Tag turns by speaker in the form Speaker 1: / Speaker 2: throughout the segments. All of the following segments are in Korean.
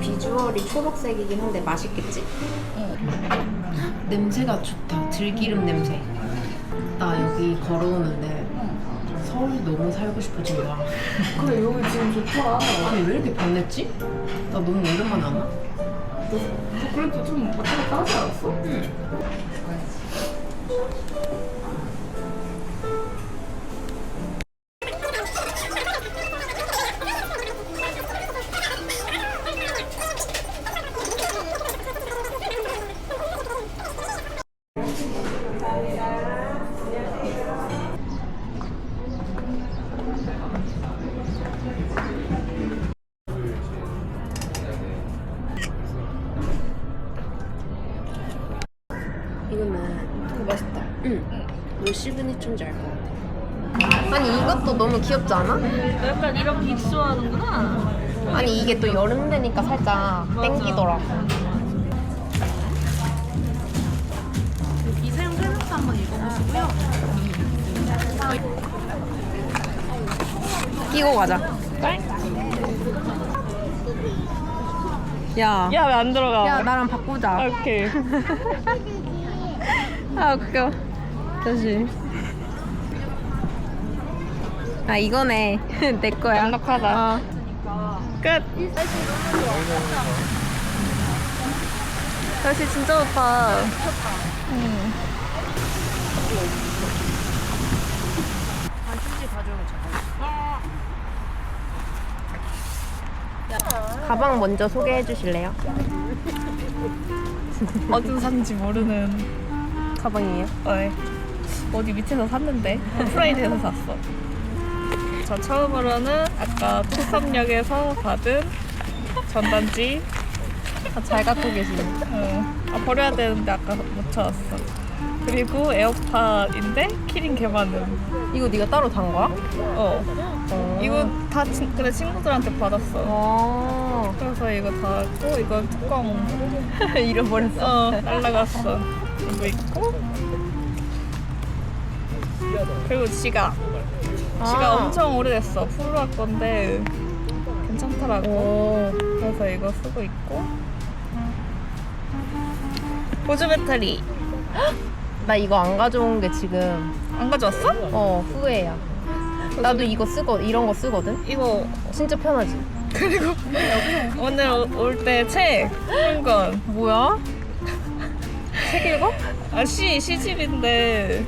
Speaker 1: 비주얼이 초록색이긴 한데 맛있겠지? 냄새가 좋다. 들기름 냄새. 나 여기 걸어오는데 서울 너무 살고 싶어진 거야.
Speaker 2: 그래 여기 지금 좋더라.
Speaker 1: 아니 왜 이렇게 변했지? 나 너무 오랜만에 왔나?
Speaker 2: 너 그래도 좀 왔다 갔다 하지 않았어?
Speaker 1: 이 시그니처인지 알 것 같아. 아니 이것도 너무 귀엽지 않아?
Speaker 2: 약간 이런 빛 좋아하는구나.
Speaker 1: 아니 이게 또 여름 되니까 살짝 땡기더라고.
Speaker 2: 이 사용 설명서 한번 읽어보시고요.
Speaker 1: 끼고 가자. 야.
Speaker 2: 야 왜 안 들어가?
Speaker 1: 야 나랑 바꾸자.
Speaker 2: 오케이.
Speaker 1: 아 웃겨. 다시. 아 이거네. 내 거야.
Speaker 2: 넉넉하다.
Speaker 1: 어.
Speaker 2: 끝. 날씨 진짜 좋다. 응.
Speaker 1: 가방 먼저 소개해 주실래요?
Speaker 2: 어디서 샀는지 모르는
Speaker 1: 가방이에요?
Speaker 2: 어, 어디 밑에서 샀는데 프라이드에서 샀어. 저 처음으로는 아까 토삼역에서 받은 전단지.
Speaker 1: 아, 잘 갖고 계시네.
Speaker 2: 어, 아, 버려야 되는데 아까 못 찾았어. 그리고 에어팟인데 키링 개 많음.
Speaker 1: 이거 네가 따로 단 거야?
Speaker 2: 어.
Speaker 1: 어.
Speaker 2: 이거 다 친, 그래 친구들한테 받았어.
Speaker 1: 어.
Speaker 2: 그래서 이거 다 했고 이건 뚜껑
Speaker 1: 잃어버렸어.
Speaker 2: 어 날라갔어. 이거 있고 그리고 지갑. 지갑
Speaker 1: 아.
Speaker 2: 엄청 오래됐어. 프로라 건데 괜찮더라고.
Speaker 1: 오.
Speaker 2: 그래서 이거 쓰고 있고 보조 배터리
Speaker 1: 나 이거 안 가져온 게 지금
Speaker 2: 안 가져왔어?
Speaker 1: 어 후회야. 나도 이거 쓰거 이런 거 쓰거든.
Speaker 2: 이거
Speaker 1: 진짜 편하지.
Speaker 2: 그리고 오늘 올 때책 한 권.
Speaker 1: 뭐야? 책 읽어?
Speaker 2: 아, 시, 시집인데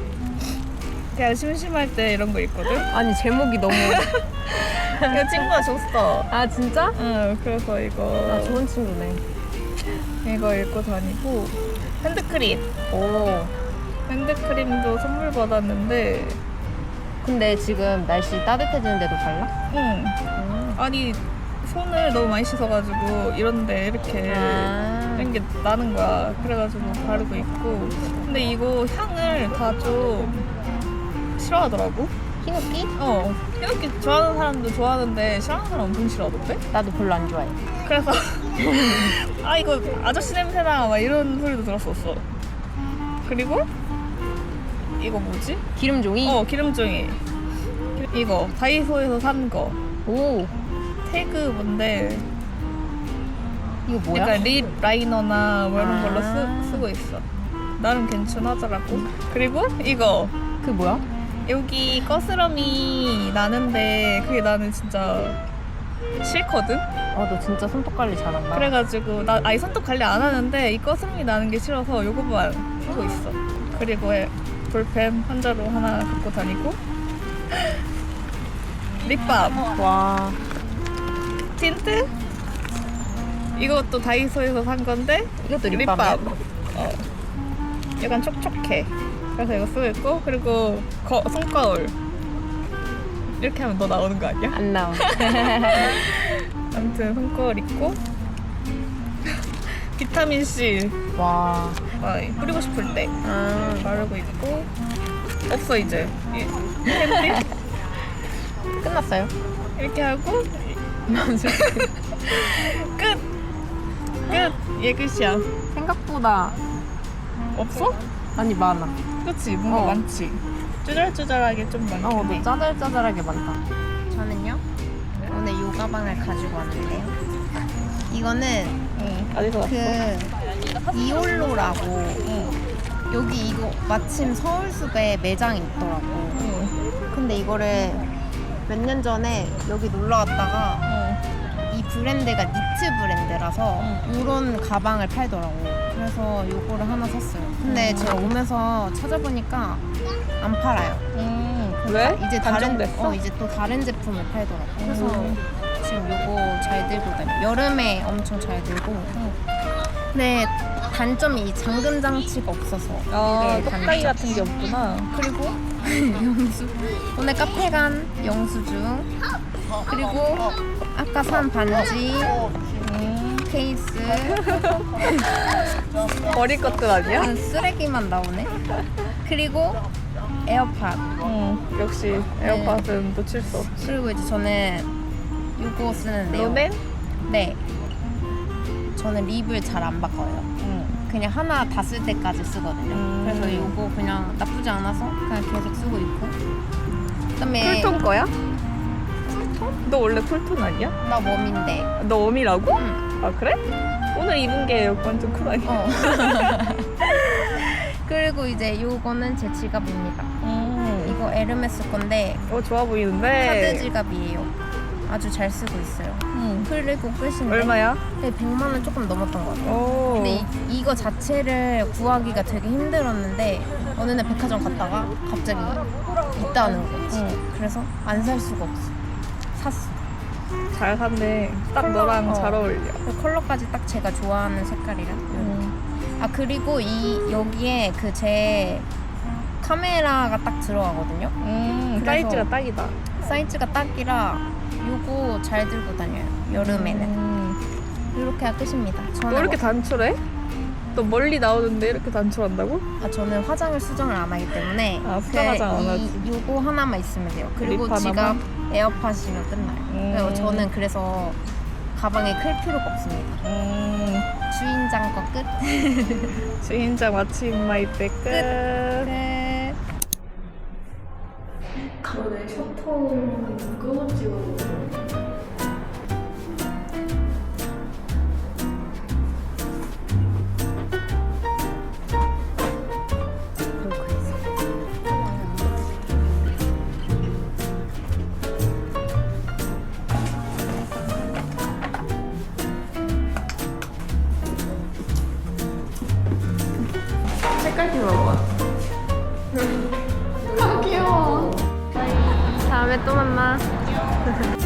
Speaker 2: 그냥 심심할 때 이런 거 있거든?
Speaker 1: 아니 제목이 너무.
Speaker 2: 이거 친구가 줬어.
Speaker 1: 아 진짜?
Speaker 2: 응, 그래서
Speaker 1: 아
Speaker 2: 이거
Speaker 1: 좋은 친구네.
Speaker 2: 이거 읽고 다니고 핸드크림.
Speaker 1: 오.
Speaker 2: 핸드크림도 선물 받았는데
Speaker 1: 근데 지금 날씨 따뜻해지는데도 발라?
Speaker 2: 응. 아니 손을 너무 많이 씻어가지고 이런데 이렇게
Speaker 1: 아.
Speaker 2: 이런 게 나는 거야. 그래가지고 바르고 있고. 근데 이거 향을 다 좀 싫어하더라고.
Speaker 1: 히노키?
Speaker 2: 어. 이렇게 좋아하는 사람도 좋아하는데 싫어하는 사람 엄청 싫어하던데?
Speaker 1: 나도 별로 안 좋아해.
Speaker 2: 그래서 아 이거 아저씨 냄새나 막 이런 소리도 들었었어. 그리고 이거 뭐지?
Speaker 1: 기름종이?
Speaker 2: 어 기름종이. 이거 다이소에서 산 거.
Speaker 1: 오.
Speaker 2: 태그 뭔데?
Speaker 1: 이거 뭐야?
Speaker 2: 약간 립 라이너나 뭐 이런 걸로
Speaker 1: 아.
Speaker 2: 쓰, 쓰고 있어. 나름 괜찮하더라고. 그리고 이거
Speaker 1: 그 뭐야?
Speaker 2: 여기 거스름이 나는데 그게 나는 진짜 싫거든.
Speaker 1: 아너 진짜 손톱 관리 잘한다.
Speaker 2: 그래가지고 나 아예 손톱 관리 안 하는데 이 거스름이 나는 게 싫어서 요거만 쓰고 있어. 그리고 에- 볼펜 환자로 하나 갖고 다니고 립밤,
Speaker 1: 와.
Speaker 2: 틴트. 이것도 다이소에서 산 건데
Speaker 1: 이것도
Speaker 2: 립밤.
Speaker 1: 립밤이야?
Speaker 2: 어. 약간 촉촉해. 그래서 이거 쓰고 있고 그리고 거, 손거울. 이렇게 하면 너 나오는 거 아니야?
Speaker 1: 안 나와.
Speaker 2: 아무튼 손거울 있고 비타민 C
Speaker 1: 와.
Speaker 2: 아, 뿌리고 싶을 때
Speaker 1: 아.
Speaker 2: 바르고 있고 없어 이제 이
Speaker 1: 끝났어요?
Speaker 2: 이렇게 하고 끝! 끝! 얘 끝이야
Speaker 1: 생각보다
Speaker 2: 없어?
Speaker 1: 아니 많아.
Speaker 2: 그치 뭔가
Speaker 1: 어.
Speaker 2: 많지. 쭈잘쭈잘하게 좀 많긴
Speaker 1: 어,
Speaker 2: 해.
Speaker 1: 너 짜잘짜잘하게 많다. 저는요 오늘 요 가방을 가지고 왔는데요. 이거는
Speaker 2: 응. 어디서 왔어?
Speaker 1: 그 이올로라고
Speaker 2: 응.
Speaker 1: 여기 이거 마침 서울숲에 매장이 있더라고.
Speaker 2: 응.
Speaker 1: 근데 이거를 몇 년 전에 여기 놀러 갔다가
Speaker 2: 응.
Speaker 1: 이 브랜드가 니트 브랜드라서
Speaker 2: 응.
Speaker 1: 이런 가방을 팔더라고. 그래서 요거를 하나 샀어요. 근데
Speaker 2: 음.
Speaker 1: 제가 오면서 찾아보니까 안 팔아요.
Speaker 2: 음. 왜?
Speaker 1: 이제 다른
Speaker 2: 단종됐어?
Speaker 1: 어 이제 또 다른 제품을 팔더라고. 그래서
Speaker 2: 음.
Speaker 1: 지금 요거 잘 들고 다녀. 여름에 엄청 잘 들고. 근데 단점이 이 잠금 장치가 없어서.
Speaker 2: 아,
Speaker 1: 이게
Speaker 2: 껍데기
Speaker 1: 단점.
Speaker 2: 같은 게 없구나.
Speaker 1: 그리고 영수. 오늘 카페 간 영수증. 그리고 아까 산 반지,
Speaker 2: 음.
Speaker 1: 케이스.
Speaker 2: 버릴 것들 아니야?
Speaker 1: 음, 쓰레기만 나오네. 그리고 에어팟.
Speaker 2: 응. 역시 에어팟은 놓칠 수 없지.
Speaker 1: 그리고 이제 저는 요거 쓰는데요.
Speaker 2: 너넨?
Speaker 1: 네. 저는 립을 잘 안 바꿔요.
Speaker 2: 응.
Speaker 1: 그냥 하나 다 쓸 때까지 쓰거든요.
Speaker 2: 음.
Speaker 1: 그래서 요거 그냥 나쁘지 않아서 그냥 계속 쓰고 있고. 그다음에
Speaker 2: 쿨톤 거야? 쿨톤? 너 원래 쿨톤 아니야?
Speaker 1: 나 웜인데.
Speaker 2: 너 웜이라고?
Speaker 1: 응.
Speaker 2: 아 그래? 오늘 입은 게 완전 쿨 아니야?
Speaker 1: 어. 그리고 이제 요거는 제 지갑입니다.
Speaker 2: 음.
Speaker 1: 이거 에르메스 건데
Speaker 2: 어 좋아 보이는데.
Speaker 1: 카드 지갑이에요. 아주 잘 쓰고 있어요.
Speaker 2: 응.
Speaker 1: 그리고 끝인데.
Speaker 2: 얼마야?
Speaker 1: 네, 100만 원 조금 넘었던 것 같아요.
Speaker 2: 오.
Speaker 1: 근데 이, 이거 자체를 구하기가 되게 힘들었는데 어느 날 백화점 갔다가 갑자기 있다는 거지.
Speaker 2: 응.
Speaker 1: 그래서 안 살 수가 없어. 샀어.
Speaker 2: 잘 샀네. 딱
Speaker 1: 컬러?
Speaker 2: 너랑
Speaker 1: 어.
Speaker 2: 잘 어울려.
Speaker 1: 그 컬러까지 딱 제가 좋아하는 색깔이라.
Speaker 2: 음.
Speaker 1: 아 그리고 이 여기에 그 제 카메라가 딱 들어가거든요.
Speaker 2: 음.
Speaker 1: 그래서-
Speaker 2: 사이즈가 딱이다.
Speaker 1: 사이즈가 딱이라 요거 잘 들고 다녀요. 여름에는.
Speaker 2: 음.
Speaker 1: 이렇게가 끝입니다. 저는
Speaker 2: 너 이렇게 단출해? 너 멀리 나오는데 이렇게 단출한다고?
Speaker 1: 아, 저는 화장을 수정을 안 하기 때문에
Speaker 2: 아, 수정 화장 안
Speaker 1: 이-
Speaker 2: 하지.
Speaker 1: 요거 하나만 있으면 돼요. 그리고
Speaker 2: 립
Speaker 1: 지갑,
Speaker 2: 하나만?
Speaker 1: 에어팟이면 끝나요.
Speaker 2: 음.
Speaker 1: 그리고 저는 그래서 가방에 클 필요가 없습니다.
Speaker 2: 음.
Speaker 1: 주인장 거 끝.
Speaker 2: 주인장 마침 마이백 끝.
Speaker 1: 끝.
Speaker 3: 오늘 소통 무거워지고
Speaker 1: 색깔 먹어. 아 귀여워. 다음에 또 만나.